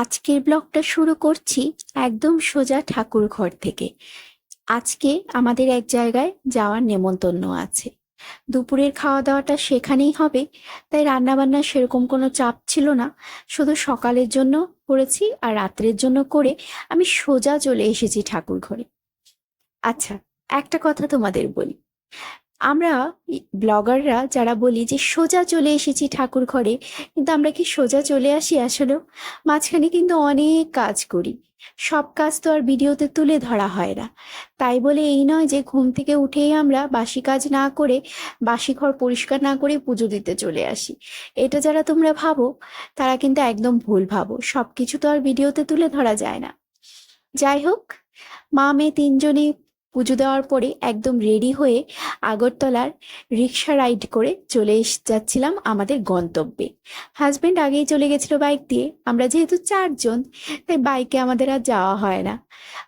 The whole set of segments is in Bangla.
আজকের ব্লগটা শুরু করছি একদম সোজা ঠাকুর ঘর থেকে। আজকে আমাদের এক জায়গায় যাওয়ার নেমন্তন্ন আছে। দুপুরের খাওয়া দাওয়াটা সেখানেই হবে, তাই রান্নাবান্না সেরকম কোনো চাপ ছিল না। শুধু সকালের জন্য করেছি আর রাত্রের জন্য করে আমি সোজা চলে এসেছি ঠাকুর ঘরে। আচ্ছা একটা কথা তোমাদের বলি। আমরা ব্লগাররা যারা বলি যে সোজা চলে এসেছি ঠাকুর ঘরে, কিন্তু আমরা কি সোজা চলে আসি আসলেও? মাঝখানে কিন্তু অনেক কাজ করি। সব কাজ তো আর ভিডিওতে তুলে ধরা হয় না। তাই বলে এই নয় যে ঘুম থেকে উঠেই আমরা বাসি কাজ না করে, বাসি ঘর পরিষ্কার না করে পুজো দিতে চলে আসি। এটা যারা তোমরা ভাবো, তারা কিন্তু একদম ভুল ভাবো। সব কিছু তো আর ভিডিওতে তুলে ধরা যায় না। যাই হোক মা মেয়ে তিনজনে পুজো দেওয়ার পরে একদম রেডি হয়ে আগরতলার রিক্সা রাইড করে চলে যাচ্ছিলাম আমাদের গন্তব্যে। হাজবেন্ড আগেই চলে গেছিল বাইক দিয়ে। আমরা যেহেতু চারজন, তাই বাইকে আমাদের আর যাওয়া হয় না।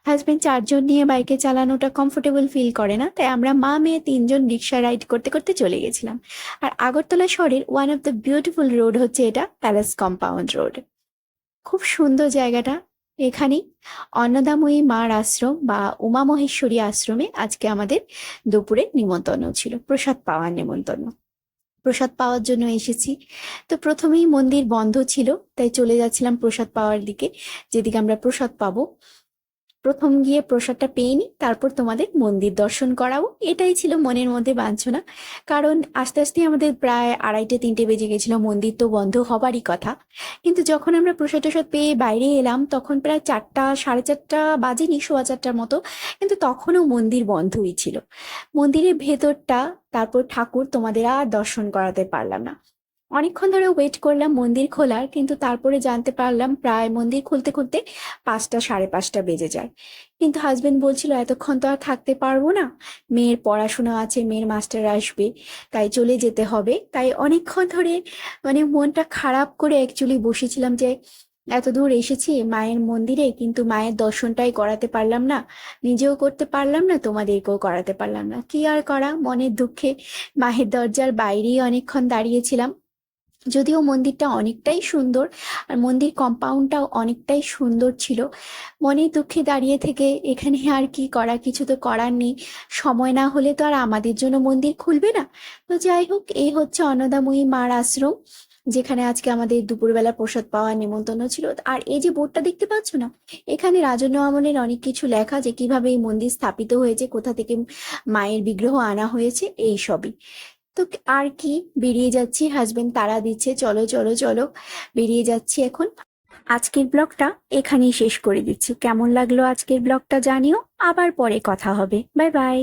হাজবেন্ড চারজন নিয়ে বাইকে চালানোটা কমফোর্টেবল ফিল করে না, তাই আমরা মা মেয়ে তিনজন রিক্সা রাইড করতে করতে চলে গেছিলাম। আর আগরতলা শহরের one of the beautiful road হচ্ছে এটা প্যালেস কম্পাউন্ড রোড খুব সুন্দর জায়গাটা এখানেই অন্নদাময়ী মার আশ্রম বা উমা মহেশ্বরী আশ্রমে আজকে আমাদের দুপুরে নিমন্ত্রণ ছিল, প্রসাদ পাওয়ার নিমন্ত্রণ। প্রসাদ পাওয়ার জন্য এসেছি। তো প্রথমেই মন্দির বন্ধ ছিল, তাই চলে যাচ্ছিলাম প্রসাদ পাওয়ার দিকে। যেদিকে আমরা প্রসাদ পাবো প্রথম গিয়ে প্রসাদটা পেয়ে নিই, তারপর তোমাদের মন্দির দর্শন করাবো। এটাই ছিল মনের মধ্যে বাঞ্ছনা। কারণ আস্তে আস্তে আমাদের প্রায় আড়াইটে, তিনটে বেজে গেছিল, মন্দির তো বন্ধ হবারই কথা। কিন্তু যখন আমরা প্রসাদ টসাদ পেয়ে বাইরে এলাম, তখন প্রায় চারটা, সাড়ে চারটা বাজেনি, সোয়া চারটার মতো। কিন্তু তখনও মন্দির বন্ধই ছিল। মন্দিরের ভেতরটা, তারপর ঠাকুর তোমাদের আর দর্শন করাতে পারলাম না। অনেকক্ষণ ধরে ওয়েট করলাম মন্দির খোলার, কিন্তু তারপরে জানতে পারলাম প্রায় মন্দির খুলতে খুলতে পাঁচটা, সাড়ে পাঁচটা বেজে যায়। কিন্তু হাজবেন্ড বলছিল, এতক্ষণ তো আর থাকতে পারব না। মেয়ের পড়াশোনা আছে, মেয়ের মাস্টার আসবে, তাই চলে যেতে হবে। তাই অনেকক্ষণ ধরে মানে মনটা খারাপ করে অ্যাকচুয়ালি বসেছিলাম যে, এত দূর এসেছি মায়ের মন্দিরে, কিন্তু মায়ের দর্শনটাই করাতে পারলাম না। নিজেও করতে পারলাম না, তোমাদেরকেও করাতে পারলাম না। কি আর করা? মনের দুঃখে মায়ের দরজার বাইরেই অনেকক্ষণ দাঁড়িয়েছিলাম। যদিও মন্দিরটা অনেকটাই সুন্দর, আর মন্দির কম্পাউন্ডটাও অনেকটাই সুন্দর ছিল। মনে দুঃখে দাঁড়িয়ে থেকে এখানে আর কি করা কিছু তো করার নেই। সময় না হলে তো আর আমাদের জন্য মন্দির খুলবে না। তো যাই হোক এই হচ্ছে অন্নদাময়ী মার আশ্রম, যেখানে আজকে আমাদের দুপুরবেলা প্রসাদ পাওয়ার নিমন্ত্রণ ছিল। আর এই যে বোর্ডটা দেখতে পাচ্ছ না, এখানে রাজন্য আমলের অনেক কিছু লেখা যে কীভাবে এই মন্দির স্থাপিত হয়েছে, কোথা থেকে মায়ের বিগ্রহ আনা হয়েছে, এই সবই। তো আর কি? বেরিয়ে যাচ্ছি হাজবেন্ড তারা দিচ্ছে, চলো চলো চলো, বেরিয়ে যাচ্ছি এখন। আজকের ব্লগটা এখানেই শেষ করে দিচ্ছি। কেমন লাগল আজকের ব্লগটা জানিও। আবার পরে কথা হবে। Bye bye.